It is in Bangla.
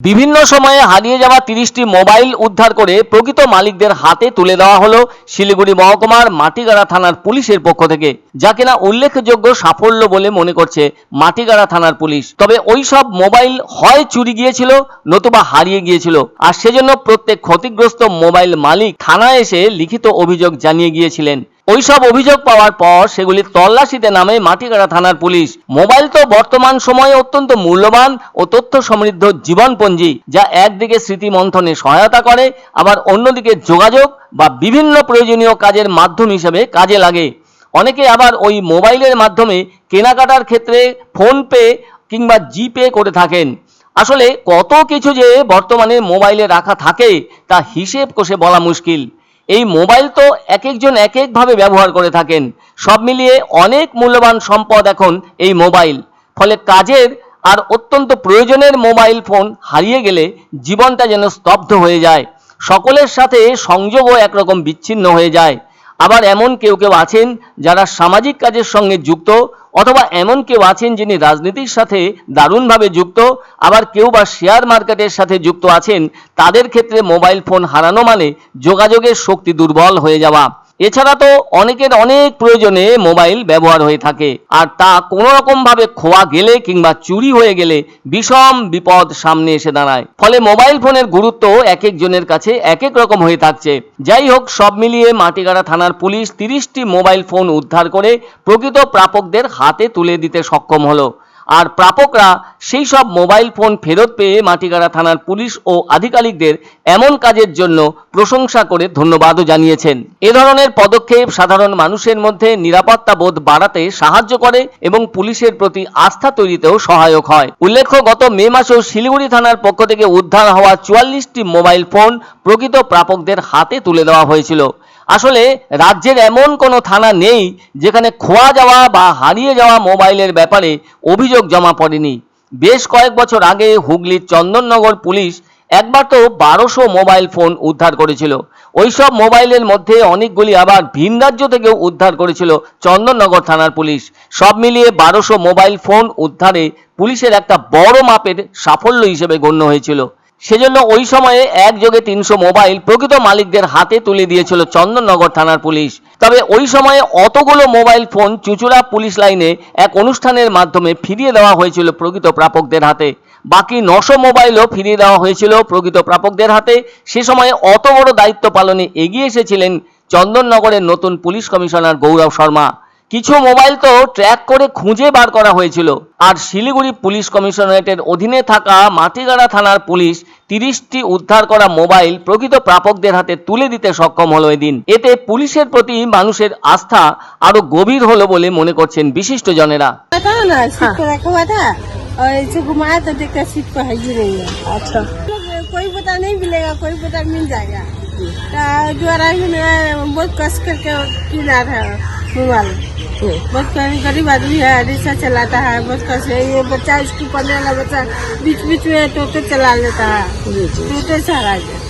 বিভিন্ন সময়ে হারিয়ে যাওয়া তিরিশটি মোবাইল উদ্ধার করে প্রকৃত মালিকদের হাতে তুলে দেওয়া হলো শিলিগুড়ি মহকুমার মাটিগাড়া থানার পুলিশের পক্ষ থেকে। যা কিনা উল্লেখযোগ্য সাফল্য বলে মনে করছে মাটিগাড়া থানার পুলিশ। তবে ওই সব মোবাইল হয় চুরি গিয়েছিল নতুবা হারিয়ে গিয়েছিল। আর সেজন্য প্রত্যেক ক্ষতিগ্রস্ত মোবাইল মালিক থানায় এসে লিখিত অভিযোগ জানিয়ে গিয়েছিলেন। ওইসব অভিযোগ পাওয়ার পর সেগুলি তল্লাশিতে নামে মাটিগাড়া থানার পুলিশ। মোবাইল তো বর্তমান সময়ে অত্যন্ত মূল্যবান ও তথ্য সমৃদ্ধ জীবনপঞ্জি, যা একদিকে স্মৃতি মন্থনে সহায়তা করে, আবার অন্যদিকে যোগাযোগ বা বিভিন্ন প্রয়োজনীয় কাজের মাধ্যম হিসেবে কাজে লাগে। অনেকে আবার ওই মোবাইলের মাধ্যমে কেনাকাটার ক্ষেত্রে ফোনপে কিংবা জিপে করে থাকেন। আসলে কত কিছু যে বর্তমানে মোবাইলে রাখা থাকে, তা হিসেব কষে বলা মুশকিল। এই মোবাইল তো এক একজন এক একভাবে ব্যবহার করে থাকেন। সব মিলিয়ে অনেক মূল্যবান সম্পদ এখন এই মোবাইল। ফলে কাজের আর অত্যন্ত প্রয়োজনের মোবাইল ফোন হারিয়ে গেলে জীবনটা যেন স্তব্ধ হয়ে যায়। সকলের সাথে সংযোগও একরকম বিচ্ছিন্ন হয়ে যায়। আবার এমন কেউ কেউ আছেন যারা সামাজিক কাজের সঙ্গে যুক্ত, অথবা এমন কেউ আছেন যিনি রাজনীতির সাথে দারুণভাবে যুক্ত, আবার কেউ বা শেয়ার মার্কেটের সাথে যুক্ত আছেন, তাদের ক্ষেত্রে মোবাইল ফোন হারানো মানে যোগাযোগের শক্তি দুর্বল হয়ে যাওয়া। এছাড়া তো অনেকের অনেক প্রয়োজনে মোবাইল ব্যবহার হয়ে থাকে। আর তা কোনো রকম ভাবে খোয়া গেলে কিংবা চুরি হয়ে গেলে বিষম বিপদ সামনে এসে দাঁড়ায়। ফলে মোবাইল ফোনের গুরুত্ব এক একজনের কাছে এক এক রকম হয়ে থাকছে। যাই হোক, সব মিলিয়ে মাটিগাড়া থানার পুলিশ তিরিশটি মোবাইল ফোন উদ্ধার করে প্রকৃত প্রাপকদের হাতে তুলে দিতে সক্ষম হলো। আর প্রাপকরা সেই সব মোবাইল ফোন ফেরত পেয়ে মাটিগাড়া থানার পুলিশ ও আধিকারিকদের এমন কাজের জন্য প্রশংসা করে ধন্যবাদও জানিয়েছেন। এ ধরনের পদক্ষেপ সাধারণ মানুষের মধ্যে নিরাপত্তা বোধ বাড়াতে সাহায্য করে এবং পুলিশের প্রতি আস্থা তৈরিতেও সহায়ক হয়। উল্লেখ্য, গত মে মাসেও শিলিগুড়ি থানার পক্ষ থেকে উদ্ধার হওয়া চুয়াল্লিশটি মোবাইল ফোন প্রকৃত প্রাপকদের হাতে তুলে দেওয়া হয়েছিল। আসলে রাজ্যের এমন কোনো থানা নেই যেখানে খোয়া যাওয়া বা হারিয়ে যাওয়া মোবাইলের ব্যাপারে অভিযোগ জমা পড়েনি। বেশ কয়েক বছর আগে হুগলির চন্দননগর পুলিশ একবার তো বারোশো মোবাইল ফোন উদ্ধার করেছিল। ওইসব মোবাইলের মধ্যে অনেকগুলি আবার ভিন রাজ্য থেকেও উদ্ধার করেছিল চন্দননগর থানার পুলিশ। সব মিলিয়ে বারোশো মোবাইল ফোন উদ্ধারে পুলিশের একটা বড় মাপের সাফল্য হিসেবে গণ্য হয়েছিল। সেজন্য ওই সময়ে একযোগে তিনশো মোবাইল প্রকৃত মালিকদের হাতে তুলে দিয়েছিল চন্দননগর থানার পুলিশ। তবে ওই সময়ে অতগুলো মোবাইল ফোন চুচুড়া পুলিশ লাইনে এক অনুষ্ঠানের মাধ্যমে ফিরিয়ে দেওয়া হয়েছিল প্রকৃত প্রাপকদের হাতে। বাকি নশো মোবাইলও ফিরিয়ে দেওয়া হয়েছিল প্রকৃত প্রাপকদের হাতে। সে সময়ে অত বড় দায়িত্ব পালনে এগিয়ে এসেছিলেন চন্দননগরের নতুন পুলিশ কমিশনার গৌরব শর্মা। কিছু মোবাইল তো ট্র্যাক করে খুঁজে বার করা হয়েছিল আর শিলিগুড়ি পুলিশ কমিশনারেটের অধীনে থাকা মাটিগাড়া থানার পুলিশ তিরিশটি উদ্ধার করা মোবাইল প্রকৃত প্রাপকদের হাতে তুলে দিতে সক্ষম হলো এদিন এতে পুলিশের প্রতি মানুষের আস্থা আরো গভীর হলো বলে মনে করছেন বিশিষ্টজনেরা था ना सीट पे रखा हुआ था और ऐसे घुमाया तो देखा सीट पे है ही नहीं है अच्छा कोई पता नहीं मिलेगा कोई पता मिल जाएगा तो द्वारा ही मैं बहुत कस करके किना था मोबाइल बहुत गरीब- गरीब आदमी है रिक्शा चलाता है बहुत कस ये बच्चा स्कूल पढ़ने वाला बच्चा बीच बीच में टोटो चला लेता है. टोटो से हरा गया